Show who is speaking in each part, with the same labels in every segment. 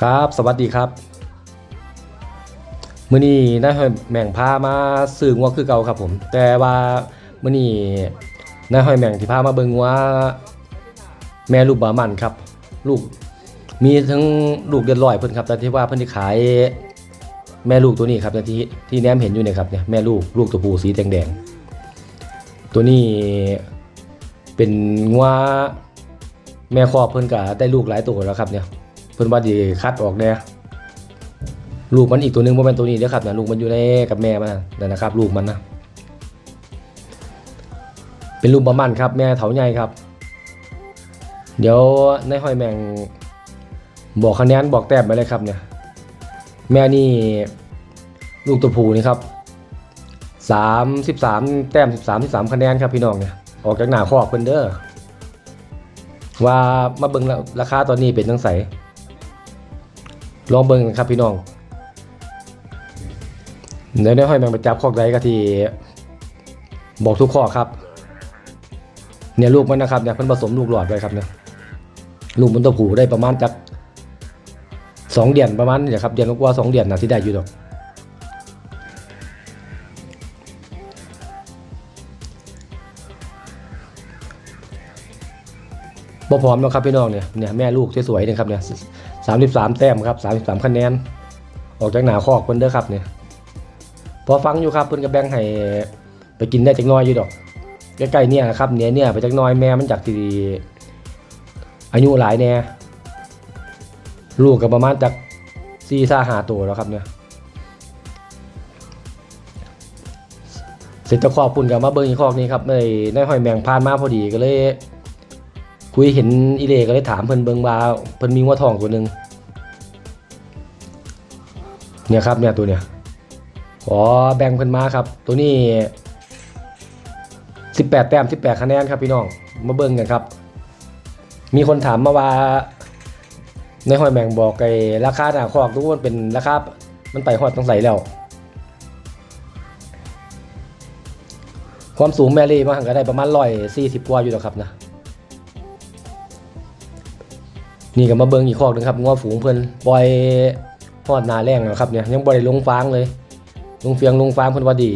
Speaker 1: ครับ สวัสดีครับมื้อนี้นายหอยแม่งพามาซื้องัวคือเก่าครับผม แต่ว่ามื้อนี้นายหอยแม่งที่พามาเบิ่งงัวแม่ลูกบามันครับ ลูกมีทั้งลูกเดือดร้อยเพิ่นครับแต่ที่ว่าเพิ่นที่ขายแม่ลูกตัวนี้ครับที่ที่แนมเห็นอยู่เนี่ยครับเนี่ยแม่ลูกลูกตัวผู้สีแดงๆตัวนี้เป็นงัวแม่ครอบเพิ่นก็ได้ลูกหลายตัวแล้วครับเนี่ย พิ่นว่าดีคัดออกแน่ลูกมันอีกตัวหนึงบ่แม่นตัวนี้เด้อครับนะลูกมันอยู่ในกับแม่มันนั่นนะครับ ลูกมันนะเป็นลูกบะมันครับ แม่เถาใหญ่ครับ เดี๋ยวในห้อยแมงบอกคะแนนบอกแต้มไปเลยครับเนี่ย แม่นี่ลูกตัวผูนี่ครับสามสิบสามแต้มสิบสามสิบสามคะแนนครับพี่น้องเนี่ยออกจากหน้าคอกเพิ่นเด้อว่ามาเบิ่งราคาตอนนี้เป็นจังไส ลองเบิ่งครับพี่น้องเดี๋ยวได้ห้อยแมงไปจับคอกใดก็ที่บอกทุกข้อครับ เนี่ยลูกมันนะครับเนี่ยเพิ่นผสมลูกหลอดไว้ครับเนี่ยลูกมันตัวผูได้ประมาณจักสองเดือนประมาณเนี่แหละครับเดือนกว่าสองเดือนนะที่ได้อยู่ดอกบ่พร้อมแล้วครับพี่น้องเนี่ยเนี่ยแม่ลูกสวยๆนี่ยครับเนี่ย สามสิบสามแต้มครับสามสิบสามคะแนน ออกจากหนาคอกเพิ่นเด้อครับเนี่ยพอฟังอยู่ครับเพิ่นก็แบ่งให้ไปกินได้จักน้อยอยู่ดอกใกล้ๆเนี่ยนะครับเนี่ยเนี่ยไปจักน้อยแม่มันจากที่อายุหลายแน่ลูกก็ประมาณจากสี่ซาหาตัวแล้วครับเนี่ยเสร็จจะคอกปุ่นกับมาเบิ้งอีกคอกนี้ครับในในห้อยแมงพานมาพอดีก็เลย คุยเห็นอีเลก็เลยถามเพิ่นเบิงว่าเพิ่นมีงัวทองตัวหนึ่งเนี่ยครับเนี่ยตัวเนี่ยขอแบ่งเพิ่นมาครับ ตัวนี้ 18 แต้ม 18 คะแนนครับพี่น้องมาเบิ่งกันครับ มีคนถามมาว่าในหอยแมงบอกไอ้ราคาหนาคอกทุกคนเป็นราคามันไปฮอดต้องใส่แล้ว ความสูงแมรี่มาหังก็ได้ประมาณ140กว่าอยู่แล้วครับนะ นี่ก็มาเบิ่งอีกคอกหนึงครับงัวฝูงเพิ่นปล่อยฮอดนาแรงแล้วครับเนี่ยยังบ่ได้ลงฟางเลย ลงเฟียงลงฟางเพิ่นว่าดี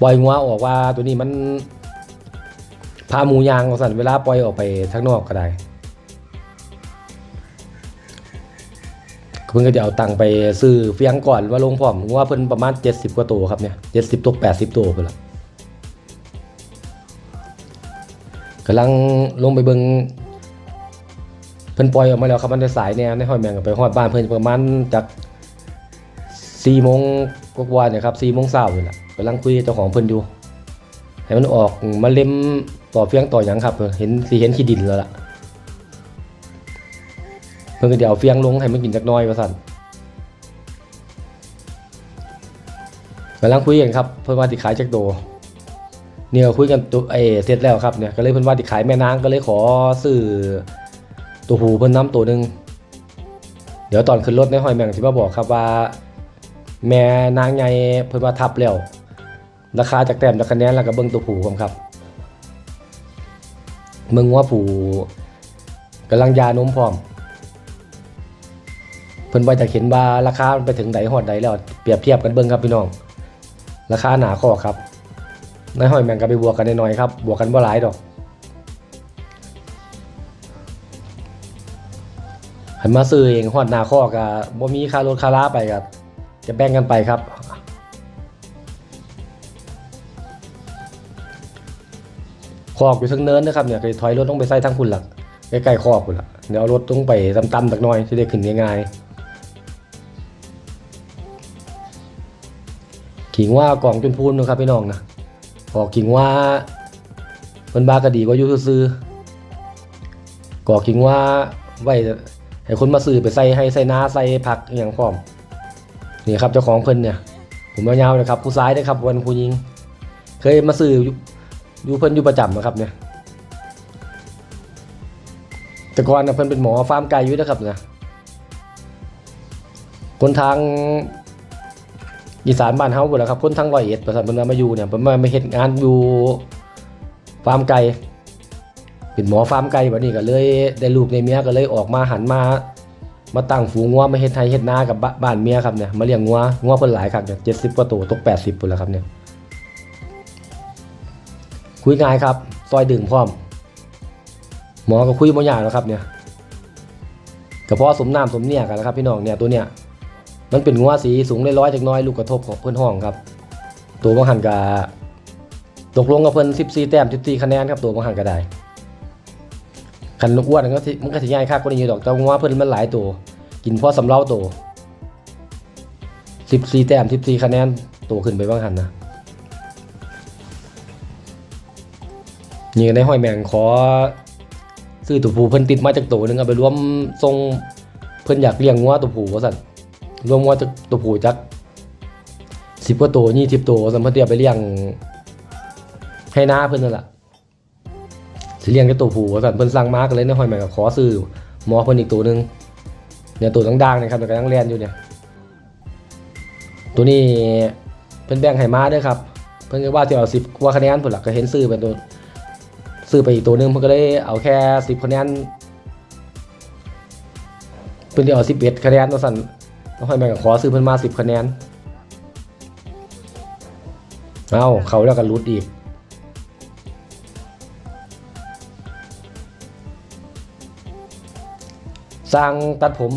Speaker 1: ปล่อยงัวออกว่าตัวนี้มันพาหมูยางว่าซั่นเวลาปล่อยออกไปข้างนอกก็ได้เพิ่นก็จะเอาตังค์ไปซื้อเฟียงก่อนว่าลงพร้อมงัวเพิ่นประมาณ 70 กว่าตัวครับเนี่ย70ตัว80ตัวเพิ่นละกำลังลงไปเบิง เพิ่นปล่อยออกมาแล้วครับมันได้สายเนี่ยในห้อยแมงก็ไปฮอดบ้านเพิ่นประมาณจาก4โมงกว่าเนี่ยครับ4โมงเช้านี่แหละกำลังคุยเจ้าของเพิ่นอยู่ให้มันออกมาเล็มต่อเฟียงต่อหยังครับ เห็นสิเห็นขี้ดินแล้วล่ะ เพิ่นก็เดี๋ยวเฟียงลงให้มันกินจักหน้อยว่าซั่นกำลังคุยกันครับเพิ่นว่าสิขายจักโตเนี่ยคุยกันตัวไอ้เสร็จแล้วครับเนี่ยก็เลยเพิ่นว่าสิขายแม่นางก็เลยขอซื้อ ตัวหูเพิ่นน้ำตัวหนึ่งเดี๋ยวตอนขึ้นรถในหอยแมงสิมาบอกครับว่า แม่นางใหญ่เพิ่นว่าทับแล้วราคาจากแต้มจากคะแนนแล้วก็เบิ่งตัวผูผมครับเบิ่งว่าผูกำลังยานมพร้อม เพิ่นว่าจะเห็นว่าราคาไปถึงใดฮอดใดแล้วเปรียบเทียบกันเบิ่งครับพี่น้อง ราคาหนาคอครับในหอยแมงก็ไปบวกกันหน่อยๆครับบวกกันบ่หลายดอก หันมาซื้อเองหอดนาข้อกับบ่มีค่ารถค่าลาไปกับจะแบ่งกันไปครับคอกอยู่ทั้งเนินนะครับเนี่ยเคยถอยรถต้องไปใส่ทั้งคุณหลักใกล้ๆคอกคุณละเดี๋ยวเอารถต้องไปต่ำๆสักหน่อยจะได้ขึ้นง่ายๆขิงว่ากล่องจนพูนนะครับพี่น้องนะขอขิงว่าเพิ่นบาก็ดีกว่าอยู่ซื้อๆกอขิงว่าไว้ ให้คนมาซื้อไปใส่ให้ใส่นาใส่ผักอย่างพร้อมนี่ครับเจ้าของเพิ่นเนี่ย ผมยาวๆนะครับผู้ซ้ายนะครับวันผู้หญิง เคยมาซื้ออยู่เพิ่นอยู่ประจำนะครับเนี่ยแต่ก่อนนะเพิ่นเป็นหมอฟาร์มไก่อยู่นะครับนะคนทางอีสานบ้านเฮาหมดแล้วครับคนทางร้อยเอ็ดประสานเพิ่นมาอยู่เนี่ยเพิ่นมามาเฮ็ดงานอยู่ฟาร์มไก่ เป็นหมอฟาร์มไก่บัดนี้ก็เลยได้ลูกในเมียก็เลยออกมาหันมา มาตั้งฝูงงัวมาเฮ็ดไทยเฮ็ดนากับบ้านเมียครับเนี่ยมาเลี้ยงงัวงัวเพิ่นหลายครับเนี่ย70กว่าตัวตก80พุ่นแล้วครับเนี่ยคุยง่ายครับซอยดึงพร้อม หมอก็คุยบ่ยากแล้วครับเนี่ยก็เพาะสมน้ำสมเนี่ยกันแล้วครับพี่น้องเนี่ยตัวเนี่ยมันเป็นงัวสีสูงได้ร้อยจากน้อยลูกกระทบของเพื่อนห้องครับ ตัวบางหันกาตกลงกับเพิ่น14 แต้ม14คะแนนครับตัวบางหันก็ได้ คันลูกอ้วนมันก็มันก็สิง่ายคักกว่านี้อยู่ดอกแต่งัวเพิ่นมันหลายตัว กินพอสำเราตัว14แต้ม14คะแนนตัวขึ้นไปบ้างหันนะนี่ในห้อยแมงขอซื้อตัวผูเพิ่นติดมาจากตัวหนึงเอาไปรวมทรงเพิ่นอยากเลี้ยงงัวตัวผูว่าซั่นรวมงัวจากตัวผูจักสิบกว่าตัวยี่สิบตัวว่าซั่นเพิ่นสิเอาไปเลี้ยงให้น้าเพิ่นนั่นแหละ สิเลี้ยงแค่ตัวผูว่าซั่นเพิ่นสั่งมาก็เลยในห้อยแม่ก็ขอซื้อหมอเพิ่นอีกตัวหนึงเนี่ยตัวดังๆนะครับแต่ก็ยังเรียนอยู่เนี่ย ตัวนี้เพิ่นแบ่งให้มาด้อครับเพิ่นก็ว่าสิเอา10กว่าคะแนนพุ่นล่ะก็เห็นซื้อเป็นตัวซื้อไปอีกตัวหนึงมันก็เลยเอาแค่สิบคะแนนเพิ่นที่เอาสิบเอ็ดคะแนนตัวสั่นต้องให้แม่ก็ขอซื้อเพิ่นมาสิบคะแนนเอาเขาแล้วก็รุดอีก สร้างตัดผม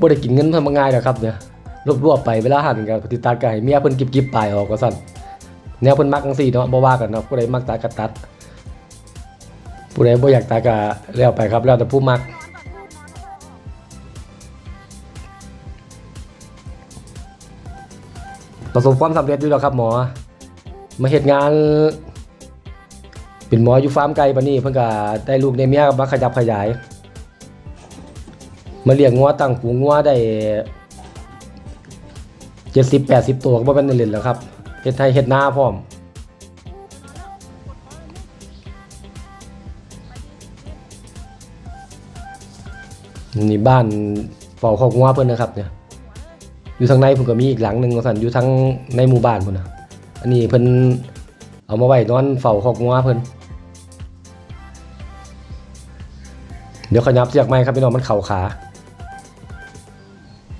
Speaker 1: บ่ได้กินเงินเพิ่มง่ายดอกครับเนี่ยรวบๆไปเวลาหันกับติดตาไก่เมียเพิ่นกิบๆปลายออกก็สั่นแนวเพิ่นมักจังซี่เนาะบ่ว่ากันเนาะผู้ใดมักตัดก็ตัด ผู้ใดบ่อยากตายก็แล้วไปครับ แล้วแต่ผู้มักประสบความสำเร็จอยู่แล้วครับหมอ มาเฮ็ดงาน เป็นหมออยู่ฟาร์มไก่ปานนี้เพิ่นก็ได้ลูกได้เมียก็มาขยับขยาย มาเลี้ยงงัวตั้งฝูงงัวได้70 80ตัวก็บ่แม่นเล่นแล้วครับเฮ็ดไทยเฮ็ดหน้าพร้อมนี่บ้านเฝ้าคอกงัวเพิ่นนะครับเนี่ยอยู่ทางในเพิ่นก็มีอีกหลังหนึงว่าซั่นอยู่ทางในหมู่บ้านพุ่นนะอันนี้เพิ่นเอามาไว้นอนเฝ้าคอกงัวเพิ่นเดี๋ยวขยับเสียกไม้ครับพี่น้องมันเข่าขา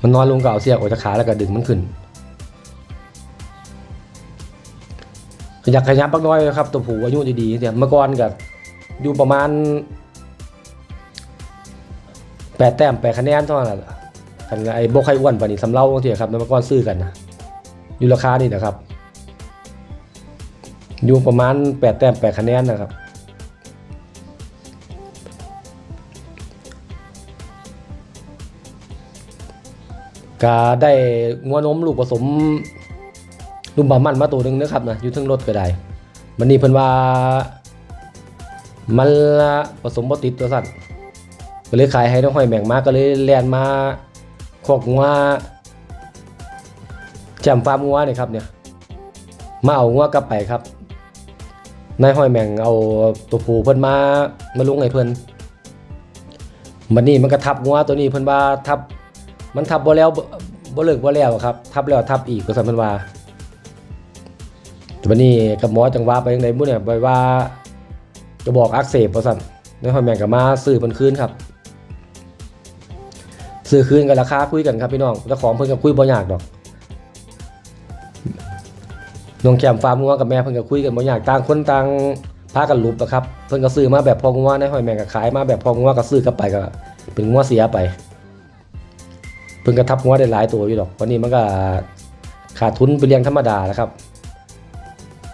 Speaker 1: มันนอนลงก็เอาเสียกออกจากขาแล้วก็ดึงมันขึ้น ขยับขยับบักน้อยนะครับ ตัวผู้อายุดีๆเนี่ยเมื่อก่อนก็อยู่ประมาณแปดแต้มแปดคะแนนเท่านั้นแหละกันไอ้บกไข่อ้วนปานนี้สำเล่าบางทีครับแล้วมาก้อนซื้อกันนะอยู่ราคานี่นะครับ อยู่ประมาณแปดแต้มแปดคะแนนนะครับ ก็ได้งัวนมลูกผสมลุมบามันมาตัวหนึงนะครับนะอยู่ทั้งรถก็ได้มันนี่เพิ่นว่า มันละผสมบติดตัวสั่นก็เลยขายให้น้องหอยแบ่งมาก็เลยแลนมาคอกงัวแจมฟาร์มงัวเนี่ยครับเนี่ยมาเอางัวกลับไปครับนายหอยแมงเอาตัวผูเพิ่นมามาลุงให้เพิ่นบัดนี้มันก็ทับงัวตัวนี้เพิ่นว่าทับ มันทับบ่แล้วบ่เลิกบ่แล้วครับ ทับแล้วทับอีกก็ซั่นเพิ่นว่าแต่บัดนี้กับหมอจังว่าไปจังไดบุเนี่ยไปว่าจะบอกอักเสบว่าซั่นนหอยแมงก็มาซื้อเพิ่นคืนครับซื้อคืนกันราคาคุยกันครับพี่น้องเจ้าของเพิ่นก็คุยบ่ยากดอกน้องแคมฟาร์มงัวกับแม่เพิ่นก็คุยกันบ่ยากต่างคนต่างพากันหลุบนะครับ เพิ่นก็ซื้อมาแบบพองัวในหอยแมงก็ขายมาแบบพองัวก็ซื้อกลับไปก็เป็นงัวเสียไป พิ่นก็ทับงัวได้หลายตัวอยู่ดอก วันนี้มันก็ขาดทุนไปเลี้ยงธรรมดานะครับ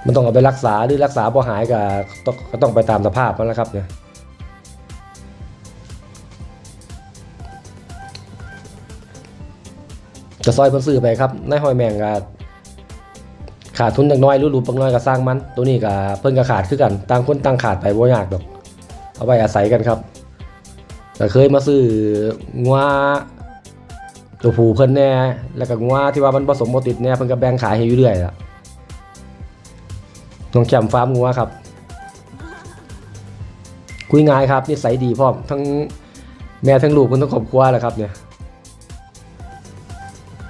Speaker 1: มันต้องเอาไปรักษาหรือรักษาบ่หายก็ต้องก็ต้องไปตามสภาพมันแล้วครับเนี่ยจะซอยเพิ่นซื้อไปครับนายหอยแมงก็ขาดทุนจักน้อยรูปๆปักน้อยก็สร้างมัน ตัวนี้ก็เพิ่นก็ขาดคือกันต่างคนต่างขาดไปบ่ยากดอก เอาไว้อาศัยกันครับก็เคยมาซื้องัว ตัวผูเพิ่นแน่แล้วก็งัวที่ว่ามันผสมบ่ติดแน่เพิ่นก็แบ่งขายให้อยู่เรื่อยล่ะน้องแคมฟาร์มงัวครับ คุยง่ายครับนิสัยดีพร้อมทั้งแม่ทั้งลูกเพิ่นทั้งครอบครัวแหละครับเนี่ย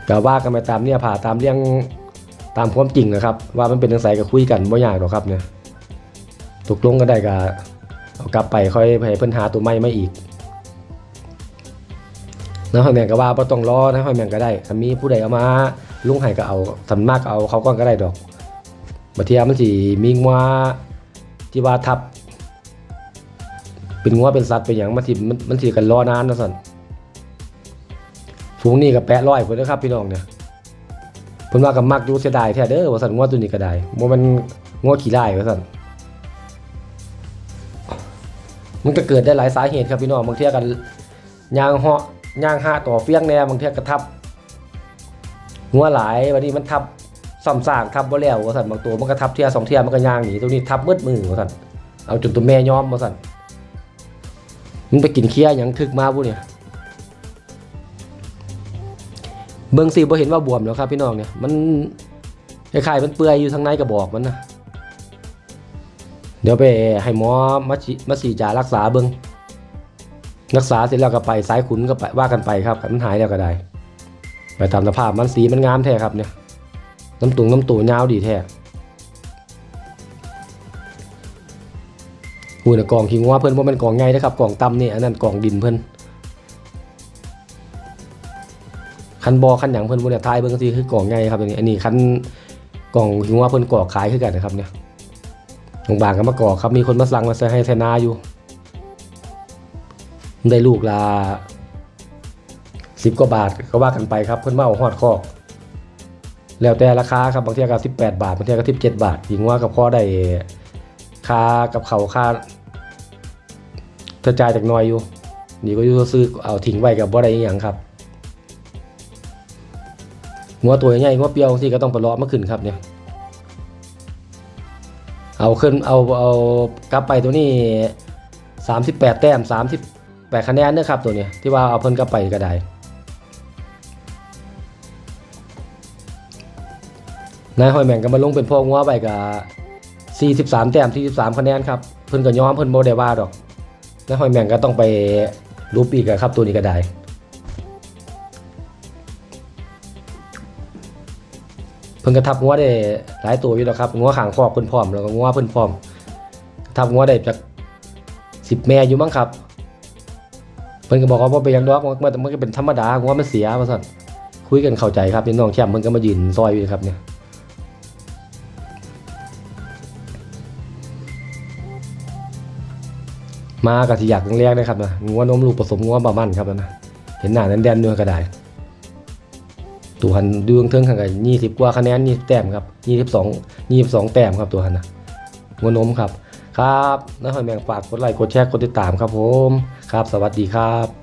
Speaker 1: ก็ว่ากันไปตามเนี่ยผ่าตามเรื่องตามความจริงนะครับ ว่ามันเป็นจังไสก็คุยกันบ่ยากหรอกครับเนี่ยตกลงกันได้ก็เอากลับไปค่อยให้เพิ่นหาตัวใหม่มาอีก นะหอยแมงก็ว่าบ่ต้องรอนะหอยแมงก็ได้ถ้ามีผู้ใดเอามาลุงให้ก็เอาสำมากเอาเขาก่อนก็ได้ดอกบัดเทียมันสิมีงัวที่ว่าทับ เป็นงัวเป็นสัตว์เป็นหยังมันสิมันมันสิกันรอนานนะสั่นฝูงนี่ก็แปะร้อยพุ่นเด้อครับพี่น้องเนี่ยเพิ่นว่าก็มักอยู่เสียดายแท้เด้อว่าสั่นงัวตัวนี้ก็ได้บ่มันงัวขี้ร้ายว่าสั่นมันก็เกิดได้หลายสาเหตุครับพี่น้องบางเทียกันยางเหาะ ยางห้าต่อเฟี้ยงแน่บางเทียกระทับ หัวหลายวันนี้มันทับซ่อมสร้างทับบ่แล้วว่าสันบางตัวมันก็ทับเทียสองเทียมันก็ยางหนีตัวนี้ทับมืดมือว่าสันเอาจนตัวแม่ย้อมว่าสันมันไปกินเคี้ยหยังทึกมาบุเนี่ยเบิ่งสิบ่เห็นว่าบวมแล้วครับพี่น้องเนี่ยมันคล้ายๆมันเปื่อยอยู่ทางในกระบอกมันนะเดี๋ยวไปให้หมอมาฉีมาฉีดยารักษาเบิง รักษาเสร็จแล้วก็ไปสายขุนก็ไปว่ากันไปครับมันหายแล้วก็ได้ ไปตามสภาพมันสีมันงามแท้ครับเนี่ยน้ำตุงน้ำตูยาวดีแท้หูนะกล่องขิงว่าเพิ่นว่ามันกล่องไงนะครับกล่องต่ำนี่อันนั้นกล่องดินเพิ่นคันบอคันหยังเพิ่นบ่เนี่ยทายเบิ่งสิคือกล่องไงครับอันนี้อันนี้คันกล่องขิงว่าเพิ่นกรอขายคือกันนะครับเนี่ยโรงพยาบาลก็มาก่อครับมีคนมาสั่งมาใส่ให้ใส่นาอยู่ ได้ลูกละสิบกว่าบาทก็ว่ากันไปครับ เพิ่นมาเอาหอดคอก แล้วแต่ราคาครับบางทีก็สิบแปดบาทบางทีก็สิบเจ็ดบาทยิงว่ากับพ่อได้ค่ากับเขาค่าถ้าจ่ายจากน้อยอยู่นี่ก็อยู่ซื้อเอาทิ้งไว้กับบ่ได้อย่างครับงัวตัวใหญ่งัวเปียวที่ก็ต้องไปเลาะมาขึ้นครับเนี่ยเอาขึ้นเอาเอากลับไปตัวนี้สามสิบแปดแต้มสามสิบ แปดคะแนนเด้อครับตัวนี้ที่ว่าเอาเพิ่นกลับไปก็ได้นายหอยแมงก็มาลงเป็นพ่องัวไปกับสี่สิบสามแต้มสี่สิบสามคะแนนครับเพิ่นก็ย้อมเพิ่นโมได้ว่าดอกนายหอยแมงก็ต้องไปรูปอีกอะครับตัวนี้ก็ได้เพิ่นกระทับงัวได้หลายตัวอยู่แล้วครับงัวขางคอกเพิ่นพร้อมแล้วก็งัวเพิ่นพร้อมกระทับงัวได้จากสิบแม่อยู่มั้งครับ พิ่นก็บอกว่าบ่เป็นยังดอกมันมันก็เป็นธรรมดางัวมันเสียว่าซั่นคุยกันเข้าใจครับพี่น้องแชมป์เพิ่นก็มายืนซอยอยู่ครับเนี่ยมาก็สิอยากแรงๆนะครับนะงัวนมลูกผสมงัวบามันครับนะเห็นหน้านั้นแดนเนื้อก็ได้ตัวหันดวงเทิงขังกับยี่สิบกว่าคะแนนยี่แต้มครับยี่สิบสองยี่สิบสองแต้มครับตัวหันนะหัวนมครับ ครับน้าหอยแมงฝากกดไลค์กดแชร์กดติดตามครับผม ครับ สวัสดีครับ